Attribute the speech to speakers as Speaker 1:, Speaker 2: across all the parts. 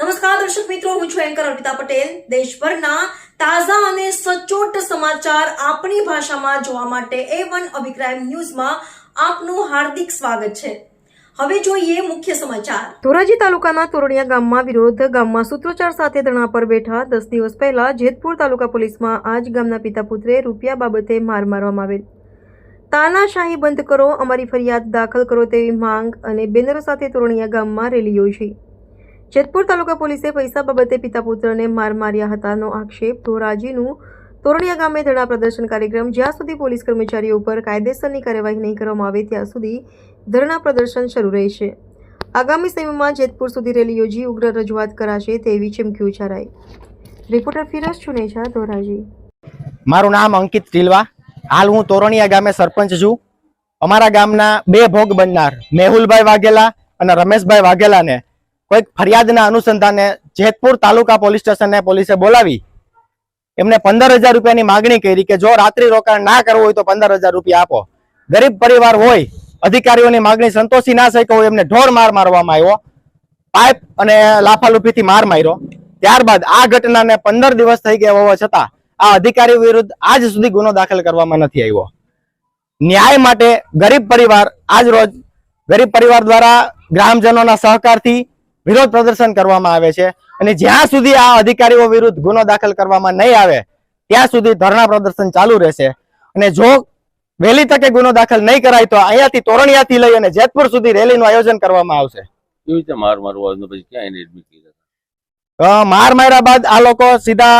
Speaker 1: નમસ્કાર, દર્શક મિત્રો, હું છું એન્કર અર્પિતા પટેલ. દેશભરના તાજા અને સચોટ સમાચાર આપણી ભાષામાં જોવા માટે એ વન અભિપ્રાય ન્યૂઝમાં આપનું હાર્દિક સ્વાગત છે. હવે જોઈએ મુખ્ય સમાચાર. ધોરાજી તાલુકાના તોરણિયા ગામમાં વિરોધ, ગામમાં સૂત્રોચ્ચાર સાથે ધરણા પર બેઠા દસ દિવસ પહેલા જેતપુર તાલુકા પોલીસમાં આજ ગામના પિતા પુત્રે રૂપિયા બાબતે માર મારવામાં આવેલ. તાનાશાહી બંધ કરો, અમારી ફરિયાદ દાખલ કરો તેવી માંગ અને બેનરો સાથે તોરણિયા ગામમાં રેલી યોજી. જેતપુર તાલુકા પોલીસે પૈસા બાબતે પિતા પુત્રને માર માર્યા હતાનો આક્ષેપ. ધોરાજીનું તોરણિયા ગામે ધરણા પ્રદર્શન કાર્યક્રમ, જ્યાં સુધી પોલીસ કર્મચારીઓ ઉપર કાયદેસરની કાર્યવાહી નહીં કરવામાં આવે, ત્યાં સુધી ધરણા પ્રદર્શન શરૂ રહેશે. આગામી સમયમાં જેતપુર સુધી રેલી યોજી ઉગ્ર રજૂઆત કરાશે તેવી ચીમકી ઉચ્ચારાઈ. રિપોર્ટર ફિરોઝ ચુનેજા, ધોરાજી.
Speaker 2: મારું નામ અંકિત ટીલવા હાલ હું તોરણિયા ગામે સરપંચ છું. અમારા ગામના બે ભોગ બનનાર, મેહુલભાઈ વાઘેલા અને રમેશભાઈ વાઘેલાને કોઈક ફરિયાદના અનુસંધાને જેતપુર તાલુકા પોલીસ સ્ટેશનને પોલીસે બોલાવી. એમને પંદર હજાર રૂપિયાની માગણી કરી કે જો રાત્રિ રોકાણ ના કરવું હોય તો પંદર હજાર રૂપિયા આપો. ગરીબ પરિવાર હોય, અધિકારીઓની માગણી સંતોષી ના શક્યો હોય એમને ઢોર માર મારવામાં આવ્યો. પાઇપ અને લાફાલુફીથી માર માર્યો. ત્યારબાદ આ ઘટનાને પંદર દિવસ થઈ ગયા હોવા છતાં આ અધિકારી વિરુદ્ધ આજ સુધી ગુનો દાખલ કરવામાં નથી આવ્યો. ન્યાય માટે ગરીબ પરિવાર આજ રોજ ગરીબ પરિવાર દ્વારા ગ્રામજનોના સહકારથી વિરોધ પ્રદર્શન કરવામાં આવે છે અને જ્યાં સુધી આ અધિકારીઓ વિરુદ્ધ ગુનો દાખલ કરવામાં નહીં આવે ત્યાં સુધી ધરણા પ્રદર્શન ચાલુ રહેશે. અને જો વહેલી તકે ગુનો દાખલ નહીં કરાય તો અહીંયાથી તોરણિયાથી લઈ અને જેતપુર સુધી રેલીનું આયોજન કરવામાં આવશે.
Speaker 3: કેવી રીતે માર મારવો? આવ્યો પછી ક્યાં એડમિટ કર્યા
Speaker 2: માર માર્યા બાદ આ લોકો સીધા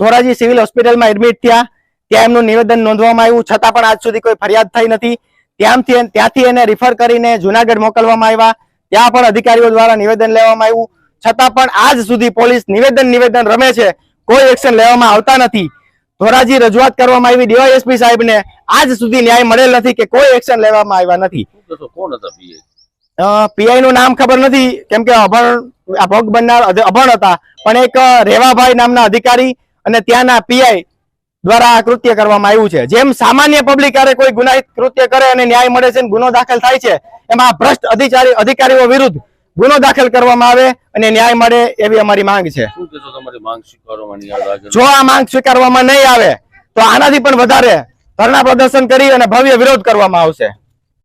Speaker 2: ધોરાજી સિવિલ હોસ્પિટલમાં એડમિટ થયા. ત્યાં એમનું નિવેદન નોંધવામાં આવ્યું. છતાં પણ આજ સુધી કોઈ ફરિયાદ થઈ નથી. ત્યાંથી ત્યાંથી એને રિફર કરીને જુનાગઢ મોકલવામાં આવ્યા. ત્યાં પણ અધિકારીઓ દ્વારા નિવેદન લેવામાં આવ્યું. છતાં પણ આજ સુધી પોલીસ નિવેદન નિવેદન રમે છે. કોઈ એક્શન લેવામાં આવતા નથી. ધોરાજી રજૂઆત કરવામાં આવી. ડીવાયએસપી સાહેબને આજ સુધી ન્યાય મળેલ નથી કે કોઈ એક્શન લેવામાં આવ્યા નથી. પીઆઈ નું નામ ખબર નથી. કેમ કે અભણ ભોગ બનનાર અભણ હતા. પણ એક રેવાભાઈ નામના અધિકારી અને ત્યાંના પીઆઈ દ્વારા આ કૃત્ય કરવામાં આવ્યું છે. જેમ સામાન્ય પબ્લિક ક્યારે કોઈ ગુનાહિત કૃત્ય કરે અને ન્યાય મળે છે ગુનો દાખલ થાય છે એમાં ભ્રષ્ટ અધિકારી અધિકારીઓ વિરુદ્ધ ગુનો દાખલ કરવામાં આવે અને ન્યાય મળે એવી અમારી માંગ છે. જો આ માંગ સ્વીકારવામાં નહીં આવે તો આનાથી પણ વધારે ધરણા પ્રદર્શન કરી અને ભવ્ય વિરોધ કરવામાં આવશે.